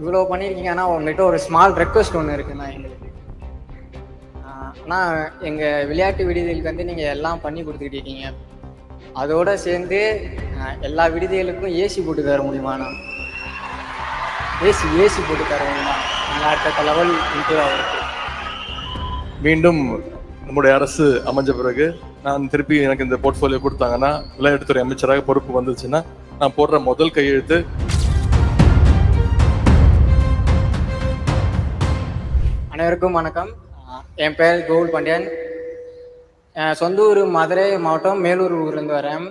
இவ்வளோ பண்ணியிருக்கீங்க. ஆனால் உங்கள்கிட்ட ஒரு ஸ்மால் ரெக்வஸ்ட் ஒன்று இருக்குண்ணா எங்களுக்கு. ஆனால் எங்கள் விளையாட்டு விடுதிகளுக்கு வந்து நீங்கள் எல்லாம் பண்ணி கொடுத்துக்கிட்டு இருக்கீங்க அதோட சேர்ந்து எல்லா விடுதிகளுக்கும் ஏசி போட்டு தர முடியுமாண்ணா ஏசி ஏசி போட்டு தர முடியுமா? நல்லா அடுத்த லெவல் இம்ப்ரூவ் ஆகிருக்கு மீண்டும் நம்முடைய அரசு அமைஞ்ச பிறகு நான் திருப்பி எனக்கு இந்த போர்ட்ஃபோலியோ கொடுத்தாங்கன்னா விளையாட்டுத்துறை அமைச்சராக பொறுப்பு வந்துச்சுன்னா நான் போடுற முதல் கையெழுத்து அனைவருக்கும் வணக்கம். என் பேர் கோகுல் பாண்டியன். சொந்த ஊர் மதுரை மாவட்டம் மேலூர் ஊர்லேருந்து வரேன்.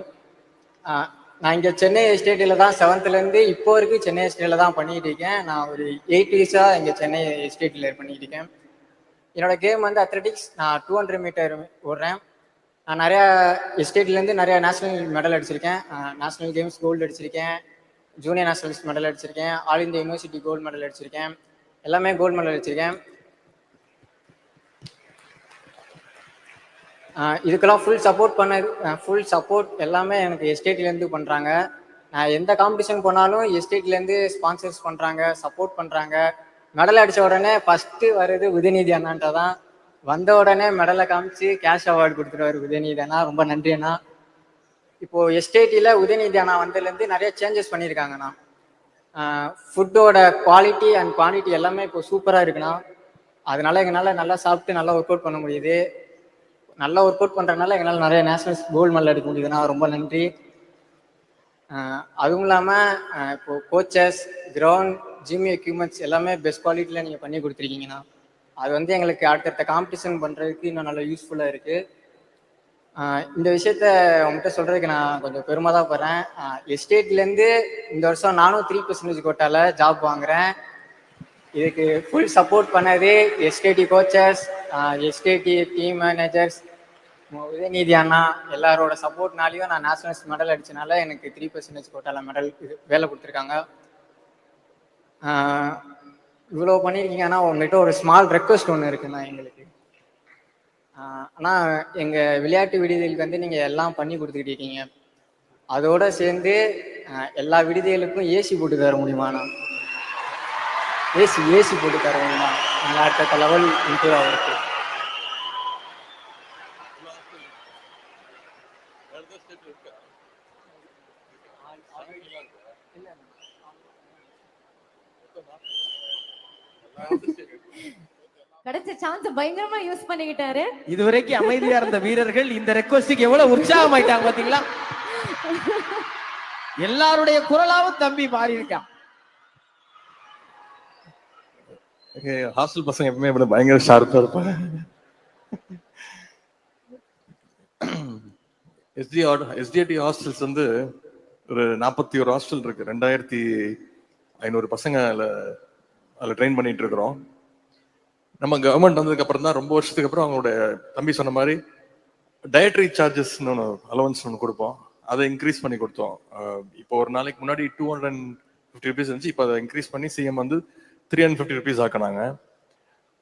நான் இங்கே சென்னை எஸ்டேட்டில் தான் செவன்த்துலேருந்து இப்போ வரைக்கும் சென்னை எஸ்டேட்டில் தான் பண்ணிக்கிட்டு இருக்கேன். நான் ஒரு எயிட் இயர்ஸாக இங்கே சென்னை எஸ்டேட்டில் பண்ணிக்கிட்டு இருக்கேன். என்னோட கேம் வந்து அத்லெட்டிக்ஸ் நான் டூ ஹண்ட்ரட் மீட்டர் ஓடுறேன். நான் நிறையா எஸ்டேட்லேருந்து நிறையா நேஷ்னல் மெடல் அடிச்சிருக்கேன். நேஷ்னல் கேம்ஸ் கோல்டு அடிச்சிருக்கேன். ஜூனியர் நேஷனல்ஸ் மெடல் அடிச்சிருக்கேன். All India university gold medal அடிச்சிருக்கேன். எல்லாமே கோல்டு மெடல் அடிச்சிருக்கேன். இதுக்கெல்லாம் ஃபுல் சப்போர்ட் பண்ண ஃபுல் சப்போர்ட் எல்லாமே எனக்கு எஸ்டேட்லேருந்து பண்ணுறாங்க நான் எந்த காம்படிஷன் போனாலும் எஸ்டேட்லேருந்து ஸ்பான்சர்ஸ் பண்ணுறாங்க சப்போர்ட் பண்ணுறாங்க மெடல் அடித்த உடனே ஃபஸ்ட்டு வர்றது உதயநிதி அண்ணான்ட்ட தான். வந்த உடனே மெடலை காமிச்சு கேஷ் அவார்டு கொடுத்துருவாரு உதயநிதி அண்ணா. ரொம்ப நன்றி அண்ணா. இப்போது எஸ்டேட்டில் உதயநிதி அண்ணா வந்ததுலேருந்து நிறைய சேஞ்சஸ் பண்ணியிருக்காங்கண்ணா ஃபுட்டோட குவாலிட்டி அண்ட் குவான்டிட்டி எல்லாமே இப்போ சூப்பராக இருக்குண்ணா. அதனால எங்களால் நல்லா சாப்பிட்டு நல்லா ஒர்க் அவுட் பண்ண முடியுது. நல்லா ஒர்க் அவுட் பண்ணுறதுனால எங்களால் நிறைய நேஷனல்ஸ் கோல்டு மெடல் எடுக்க முடியுதுண்ணா ரொம்ப நன்றி. அதுவும் இல்லாமல் இப்போ கோச்சஸ் கிரவுண்ட் ஜிம் எக்யூப்மெண்ட்ஸ் எல்லாமே பெஸ்ட் குவாலிட்டியில் நீங்கள் பண்ணி கொடுத்துருக்கீங்கண்ணா அது வந்து எங்களுக்கு அடுத்தடுத்த காம்படிஷன் பண்ணுறதுக்கு இன்னும் நல்லா யூஸ்ஃபுல்லாக இருக்குது இந்த விஷயத்த உங்கள்கிட்ட சொல்கிறதுக்கு நான் கொஞ்சம் பெருமை தான் போகிறேன் எஸ்டேட்லேருந்து இந்த வருஷம் நானும் த்ரீ பர்சன்டேஜ் கோட்டாவில் ஜாப் வாங்குகிறேன் இதுக்கு ஃபுல் சப்போர்ட் பண்ணது SDAT coaches SDAT team managers Udhayanidhi anna எல்லாரோட சப்போர்ட்னாலையும் நான் நேஷனல்ஸ் மெடல் அடிச்சனால எனக்கு த்ரீ பர்சன்டேஜ் கோட்டால மெடல் வேலை கொடுத்துருக்காங்க. இவ்வளோ பண்ணியிருக்கீங்க உங்கள்கிட்ட ஒரு ஸ்மால் ரெக்வஸ்ட் ஒன்று இருக்குண்ணா எங்களுக்கு. ஆஹ் அண்ணா எங்கள் விளையாட்டு விடுதிகளுக்கு வந்து நீங்கள் எல்லாம் பண்ணி கொடுத்துக்கிட்டு இருக்கீங்க. அதோட சேர்ந்து எல்லா விடுதிகளுக்கும் ஏசி போட்டு தர முடியுமாண்ணா ஏசி ஏசி போட்டு தர முடியுமா? நல்லா லெவல் இம்ப்ரூவ் ஆகிருக்கு கிடைச்ச சான்ஸ் பயங்கரமா யூஸ் பண்ணிக்கிட்டாரு. இதுவரைக்கும் அமைதியா இருந்த வீரர்கள் இந்த ரெக்வஸ்டுக்கு எவ்வளவு உற்சாகமாயிட்டாங்க பாத்தீங்களா? எல்லாருடைய குரலாவும் தம்பி மாறி இருக்கான் ஹாஸ்டல் பசங்க எப்பவுமே இப்படி பயங்கர ஷார்ப்பா இருப்பாங்க. எஸ்டி எஸ்டிஐடி ஹாஸ்டல்ஸ் வந்து ஒரு நாற்பத்தி ஒரு ஹாஸ்டல் இருக்கு. ரெண்டாயிரத்தி ஐநூறு பசங்க அதில் அதில் ட்ரெயின் பண்ணிட்டு இருக்கிறோம். நம்ம கவர்மெண்ட் வந்ததுக்கு அப்புறம் தான் ரொம்ப வருஷத்துக்கு அப்புறம் அவங்களோட தம்பி சொன்ன மாதிரி டயட்ரி சார்ஜஸ்னு ஒன்று அலவன்ஸ் ஒன்று கொடுப்போம். அதை இன்க்ரீஸ் பண்ணி கொடுத்தோம். இப்போ ஒரு நாளைக்கு முன்னாடி two hundred and fifty rupees இருந்துச்சு. இப்போ அதை இன்க்ரீஸ் பண்ணி சிஎம் வந்து த்ரீ ஹண்ட்ரட் ஃபிஃப்டி ருபீஸ் ஆக்கினாங்க.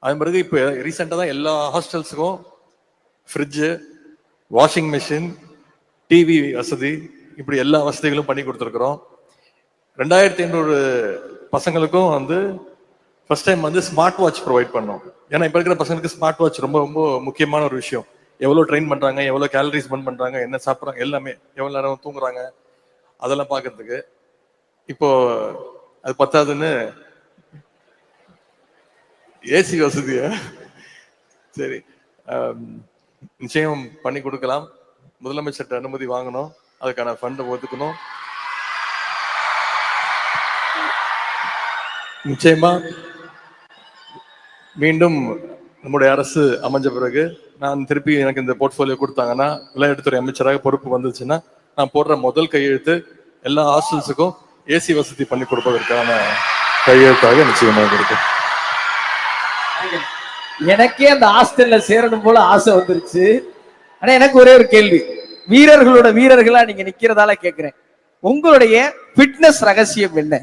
அது பிறகு இப்போ ரீசெண்டாக தான் எல்லா ஹாஸ்டல்ஸுக்கும் ஃப்ரிட்ஜு வாஷிங் மிஷின் டிவி வசதி இப்படி எல்லா வசதிகளும் பண்ணி கொடுத்துருக்குறோம். ரெண்டாயிரத்தி ஐநூறு பசங்களுக்கும் வந்து ஃபர்ஸ்ட் டைம் வந்து ஸ்மார்ட் வாட்ச் ப்ரொவைட் பண்ணோம். ஏன்னா இப்போ இருக்கிற பசங்களுக்கு ஸ்மார்ட் வாட்ச் ரொம்ப ரொம்ப முக்கியமான ஒரு விஷயம். எவ்வளோ ட்ரெயின் பண்ணுறாங்க எவ்வளோ கேலரிஸ் பர்ன் பண்ணுறாங்க என்ன சாப்பிட்றாங்க எல்லாமே எவ்வளோ நேரம் தூங்குறாங்க அதெல்லாம் பார்க்கறதுக்கு. இப்போ அது பத்தாதுன்னு ஏசி வசதியா? சரி நிச்சயம் பண்ணி கொடுக்கலாம். முதலமைச்சர்கிட்ட அனுமதி வாங்கணும். அதுக்கான ஃபண்டை ஒதுக்கணும். நிச்சயமா மீண்டும் நம்முடைய அரசு அமைஞ்ச பிறகு நான் திருப்பி எனக்கு இந்த போர்ட்ஃபோலியோ கொடுத்தாங்கன்னா விளையாட்டுத்துறை அமைச்சராக பொறுப்பு வந்துச்சுன்னா நான் போடுற முதல் கையெழுத்து எல்லா ஹாஸ்டல்ஸுக்கும் ஏசி வசதி பண்ணி கொடுப்பதற்கான கையெழுத்தாக நிச்சயமாக இருக்கு. எனக்கே அந்த ஹாஸ்டல்ல சேரணும் போல ஆசை வந்துருச்சு. ஆனா எனக்கு ஒரே ஒரு கேள்வி. வீரர்களோட வீரர்களா நீங்க நிக்கிறதால கேக்குறேன். உங்களுடைய ஃபிட்னஸ் ரகசியம் என்ன?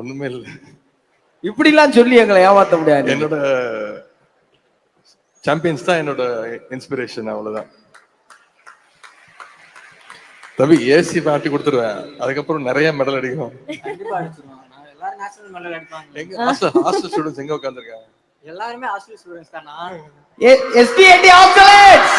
ஒண்ணுமே இல்லை இப்படிலாம் சொல்லி எங்களை ஏமாத்த முடியாது. என்னோட சாம்பியன்ஸ் தான் என்னோட இன்ஸ்பிரேஷன் அவ்வளவுதான். தம்பி ஏசி மாட்டி கொடுத்துருவேன். அதுக்கப்புறம் நிறைய மெடல் அடிக்கும் எங்க ஹாஸ்டல் ஹாஸ்டல் ஸ்டூடெண்ட்ஸ் எங்க உட்காந்துருக்காங்க எல்லாருமே ஹாஸ்டல் ஸ்டூடெண்ட்ஸ் தானா. SDAT hostels